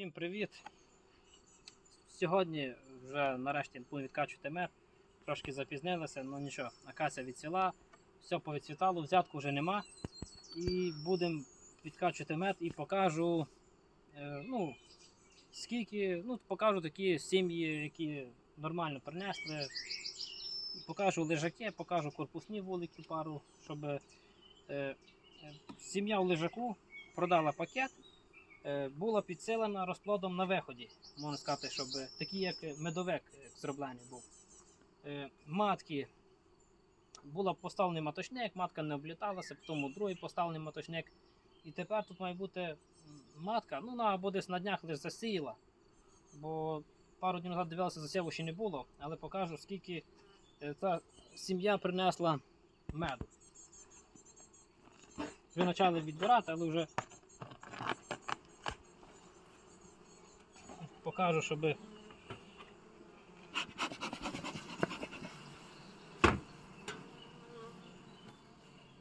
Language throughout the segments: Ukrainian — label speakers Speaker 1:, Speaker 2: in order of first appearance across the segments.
Speaker 1: Всім привіт! Сьогодні вже нарешті будемо відкачувати мед. Трошки запізнилися, але нічого, акація відцвіла, все повідцвітало, взятку вже нема. І будемо відкачувати мед і покажу, е, ну, скільки, ну, покажу такі сім'ї, які нормально принесли. Покажу лежаки, покажу корпусні вулики пару, щоб е, е, сім'я в лежаку продала пакет була підсилена розплодом на виході. Можна сказати, щоб такий як медовик е, зроблений був. Е, Матки була поставлений маточник, матка не обліталася, потім другий поставлений маточник. І тепер тут має бути матка, ну вона або десь на днях лише засіяла. Бо пару днів назад дивилася, засіву ще не було, але покажу, скільки е, ця сім'я принесла меду. Вже почали відбирати, але вже покажу, щоб.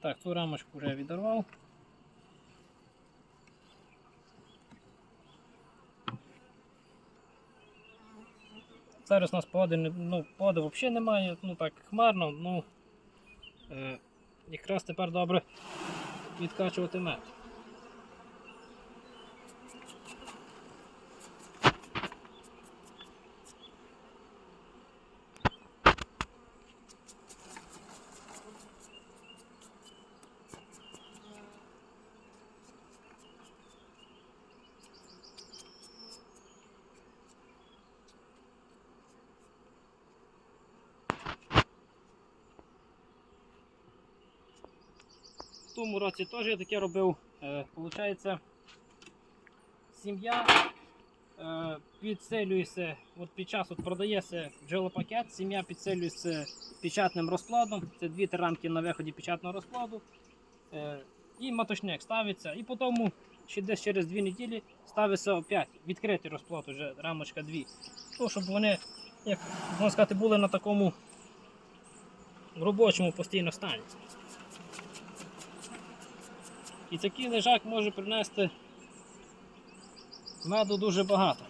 Speaker 1: Так, цю рамочку вже відорвав. Зараз у нас погоди, ну, погоди взагалі немає, ну так хмарно, ну е, якраз тепер добре відкачувати мед. В тому році теж я таке робив. Е, Получається, сім'я е, підсилюється, от під час от продається бджолопакет, сім'я підсилюється печатним розкладом. Це дві рамки на виході печатного розкладу. Е, і маточник ставиться. І потім ще десь через дві неділі ставиться опять відкритий розплод, вже рамочка дві. Ну, щоб вони, як можна сказати, були на такому робочому постійно стані. І такий лежак може принести меду дуже багато.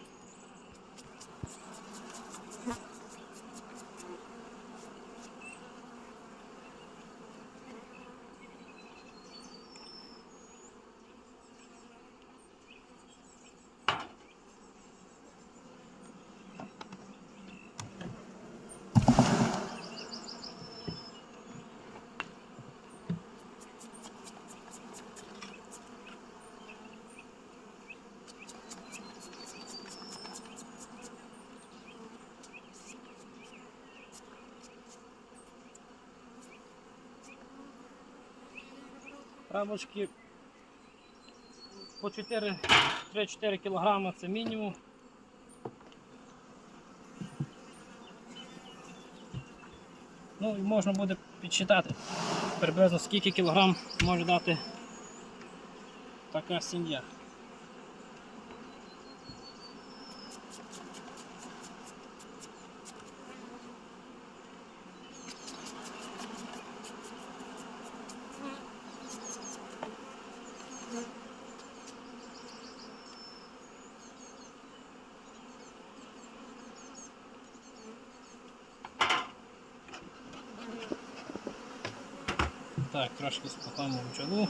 Speaker 1: Рамочки по 4 3-4 кг це мінімум. Ну і можна буде підсчитати приблизно скільки кілограм може дати така сім'я. Так, трошки спокійно бджолу.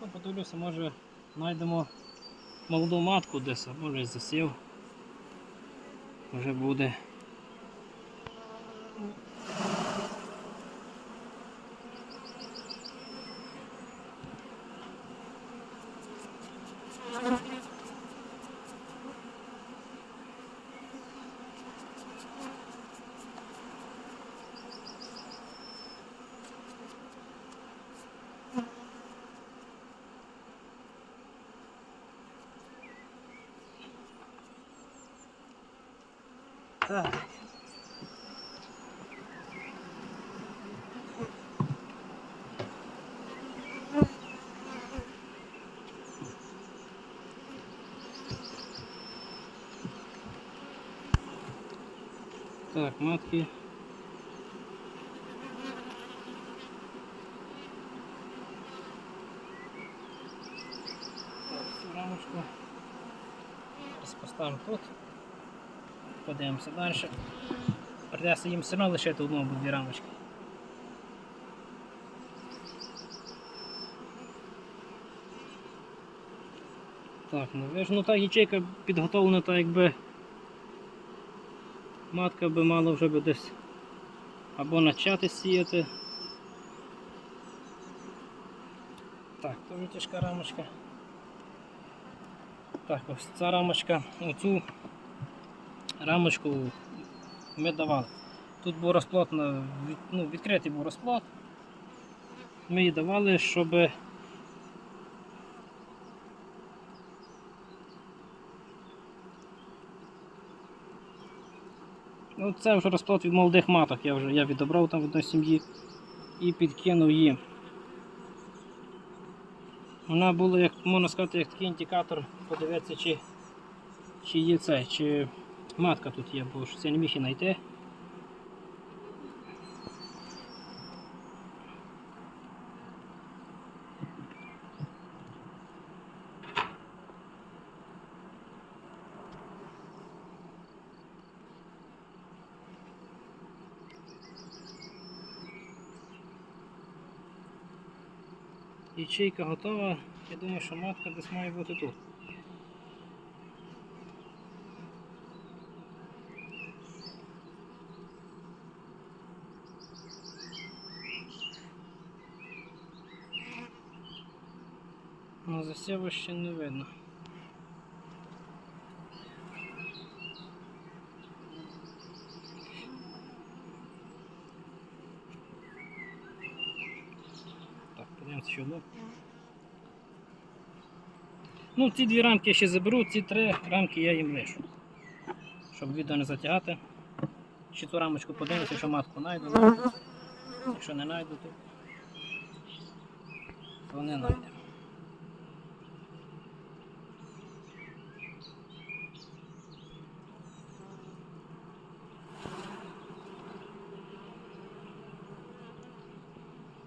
Speaker 1: Ну, подивлюся, може знайдемо молоду матку десь, може засів. Вже буде. Так, ну, матки. Так, всю рамочку поставимо тут. Подивимося далі. Придеться їм все одно лишити одну або дві рамочки. Так, ну ви ну та ячейка підготовлена так якби матка би мала вже би десь або почати сіяти. Так, дуже тяжка рамочка. Так, ось ця рамочка, оцю рамочку ми давали. Тут був розплод, на, ну, відкритий був розплод. Ми її давали, щоб Ну, це вже розплод від молодих маток, я вже я відобрав там в одній сім'ї і підкинув їм. Вона була, як можна сказати, як такий індикатор, подивитися, чи, чи є це, чи матка тут є, бо що це не міг і знайти. Ячейка готова. Я думаю, що матка десь має бути тут. На засіву ще не видно. Так, подивимося, що було. Ну, ці дві рамки я ще заберу, ці три рамки я їм лишу. Щоб відео не затягати. Ще ту рамочку подивимося, що матку знайду. Якщо не знайду, то, то не знайдемо.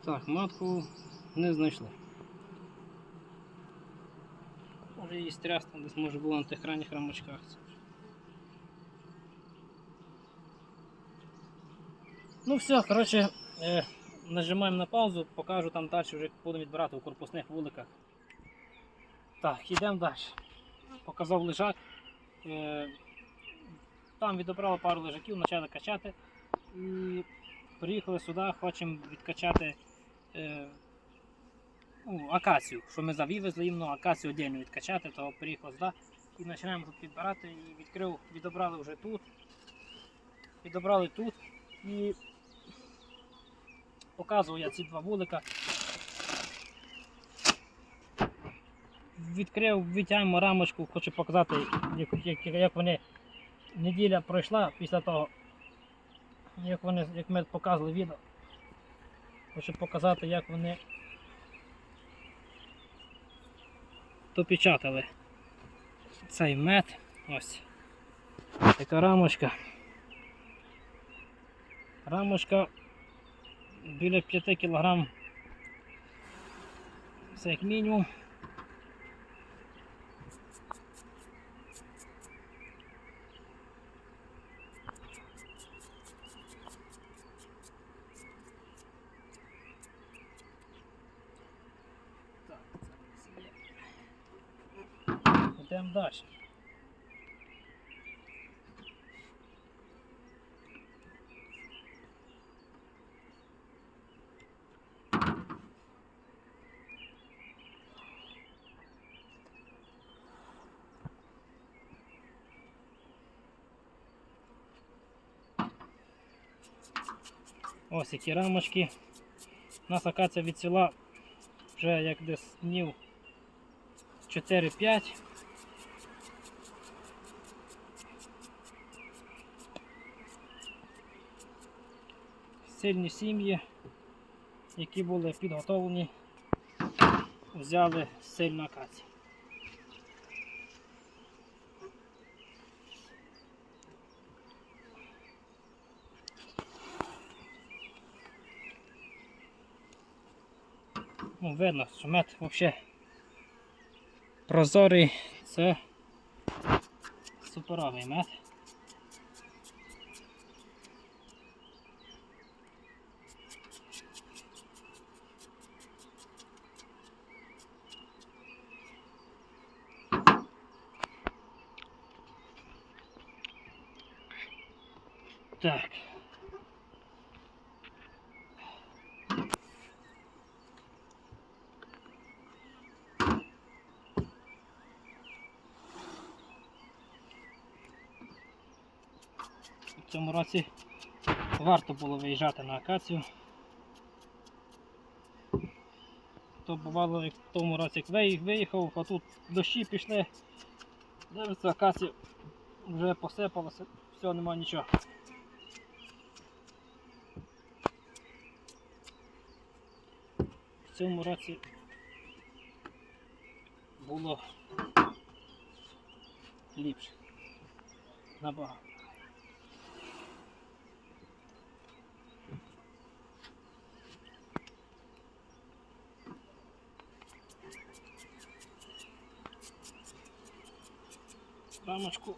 Speaker 1: Так, матку не знайшли. Може її стряс там десь може було на тих ранніх рамочках. Ну все, коротше, е, нажимаємо на паузу, покажу там далі, вже будемо відбирати у корпусних вуликах. Так, йдемо далі. Показав лежак. Е, там відібрали пару лежаків, почали качати. І приїхали сюди, хочемо відкачати е, ну, акацію, що ми завівезли їм, ну, акацію отдельно відкачати, то приїхав сюди і починаємо тут підбирати і відкрив, відобрали вже тут, відобрали тут і показую я ці два вулика. Відкрив, витягнемо рамочку, хочу показати, як, як, як вони неділя пройшла після того, як вони, як ми показували відео. Хочу показати, як вони допечатали цей мед. Ось. Така рамочка. Рамочка біля 5 кг. Це як мінімум. Йдемо далі. Ось які рамочки. У нас акація відсіла вже як десь днів 4-5. Сильні сім'ї, які були підготовлені, взяли сильну акацію. Ну, видно, що мед взагалі прозорий це суперовий мед. Так. В цьому році варто було виїжджати на акацію. То бувало, як в тому році як виїхав, а тут дощі пішли. Дивиться, акація вже посипалася, все, нема нічого. В цьому році було ліпше. Набагато. Рамочку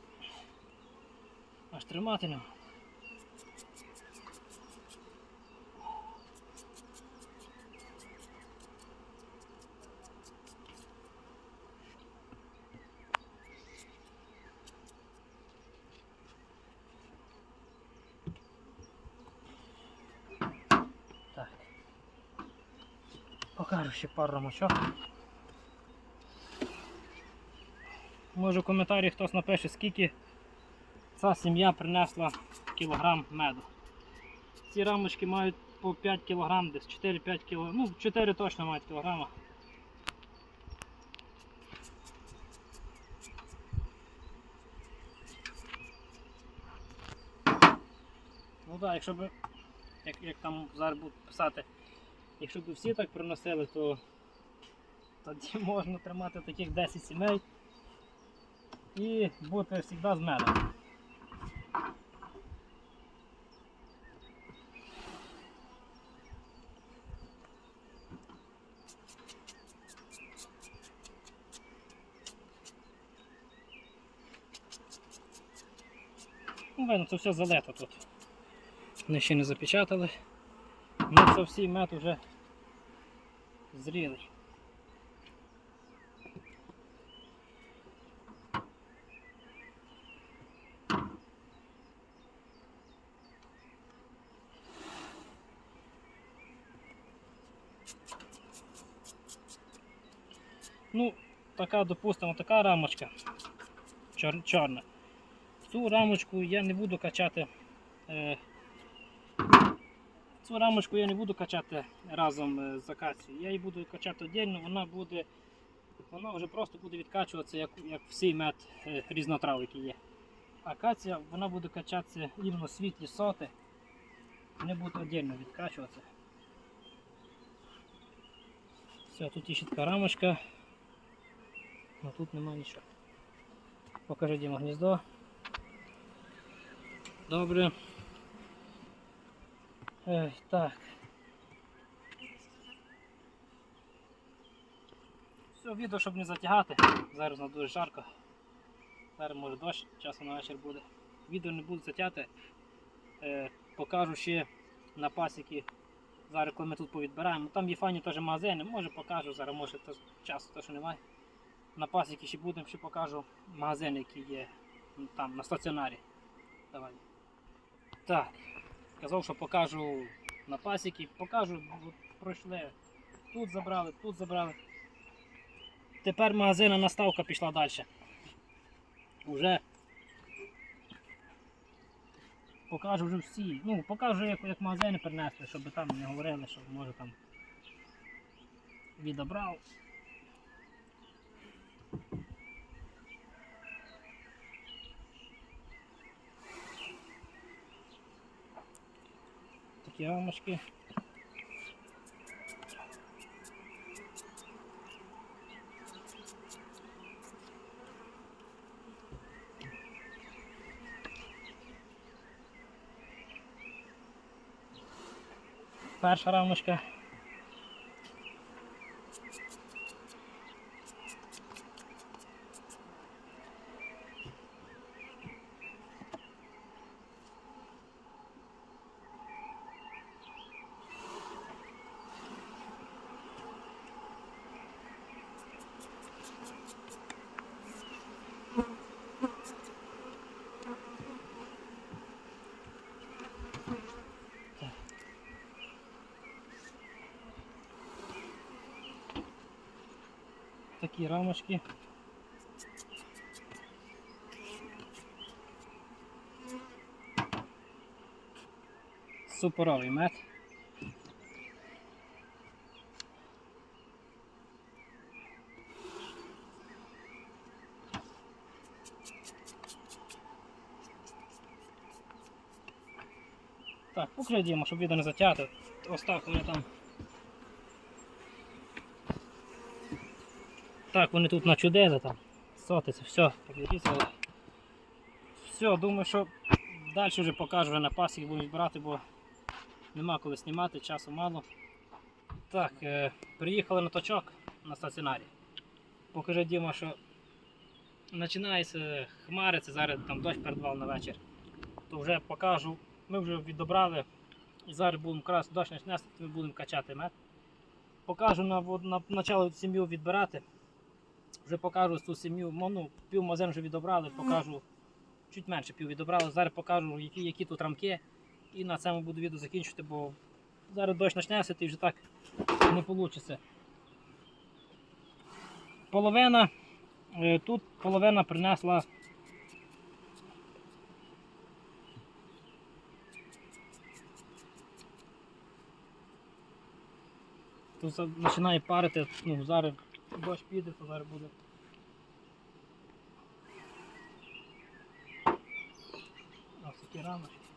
Speaker 1: аж тримати не. Покажу ще пару рамочок. Може в коментарі хтось напише, скільки ця сім'я принесла кілограм меду. Ці рамочки мають по 5 кг, десь 4-5 кг, ну 4 точно мають кілограма. Ну так, якщо б, як, як там зараз будуть писати, якщо б всі так приносили, то тоді можна тримати таких 10 сімей і бути завжди з медом. Ну, це все залето тут. Вони ще не запечатали. Ну, це всі мед уже зрілий. Ну, така, допустимо, така рамочка чор, чорна. Цю рамочку я не буду качати. Е, цю рамочку я не буду качати разом е, з акацією. Я її буду качати віддільно, вона буде. Вона вже просто буде відкачуватися, як, як всій мед е, різнотрав, який є. Акація вона буде качатися іменно світлі соти. Не буде віддільно відкачуватися. Все, тут є ще така рамочка. А тут нема нічого. Покажи Діма гніздо. Добре. Ей, так. Все, відео, щоб не затягати. Зараз на дуже жарко. Зараз може дощ, часом на вечір буде. Відео не буду затягати. Е, покажу ще на пасіки. Зараз коли ми тут повідбираємо. Там є файні теж магазини, може покажу, зараз може то, часу то, що немає. На пасіки ще будемо, ще покажу магазин, який є там на стаціонарі. Давай. Так, казав, що покажу на пасіки, покажу, пройшли. Тут забрали, тут забрали. Тепер магазинна наставка пішла далі. Уже покажу вже всі. Ну, покажу, як, як магазини принесли, щоб там не говорили, що може там відобрав. Рамочки. Перша рамочка. Такі рамочки. Суперовий мед. Так, покладімо, щоб відео не затягти. Остав мене там. Так, вони тут начудили там. Сотиться, все, підрізали. Все, думаю, що далі вже покажу вже на пасік будемо брати, бо нема коли знімати, часу мало. Так, е, приїхали на точок на стаціонарі. Покажи Діма, що починається хмариться, зараз там дощ передвав на вечір. То вже покажу. Ми вже відобрали і зараз будемо якраз дощ почнеться, ми будемо качати мед. Покажу на, вод- на початку сім'ю відбирати. Вже покажу цю сім'ю, ну, пів магазин вже відобрали, покажу чуть менше пів відобрали. Зараз покажу, які, які тут рамки. І на цьому буду відео закінчити, бо зараз дощ почнеться і вже так не вийде. Половина, е, тут половина принесла. Тут починає парити, ну зараз дощ піде, то зараз буде. Ось такі рамочки.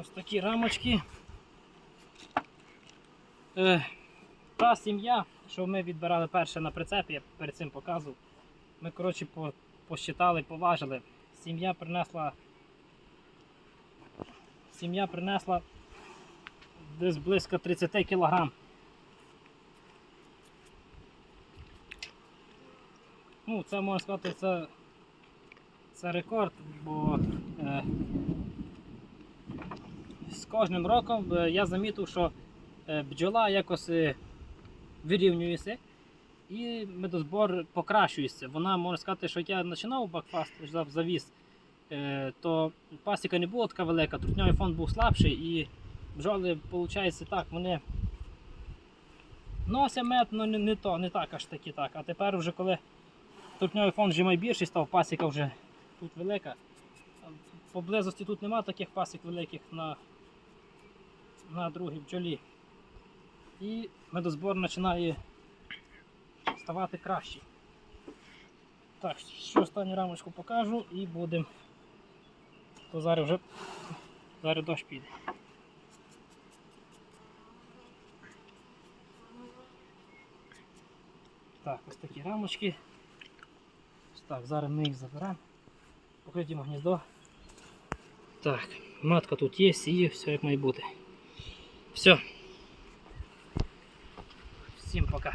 Speaker 1: Ось такі рамочки. Е, та сім'я, що ми відбирали перше на прицепі, я перед цим показував. Ми, коротше, по, посчитали, поважили. Сім'я принесла. Сім'я принесла десь близько 30 кілограм. Ну, це можна сказати, це, це рекорд, бо е, кожним роком е, я замітив, що е, бджола якось е, вирівнюється і медозбор покращується. Вона можна сказати, що я починав бакфаст за- завіз, то пасіка не була така велика, трутньовий фонд був слабший і бджоли, виходить, так, вони носять мед, але не, не то, не так аж таки так. А тепер вже коли трутньовий фонд вже найбільший став, пасіка вже тут велика. Поблизості тут нема таких пасік великих на, на другій бджолі. І медозбор починає ставати кращий. Так, ще останню рамочку покажу і будемо. То зараз вже зараз дощ піде. Так, ось такі рамочки. Так, зараз ми їх заберемо. Покритімо гніздо. Так, матка тут є, сіє, все як має бути. Все. Всем пока.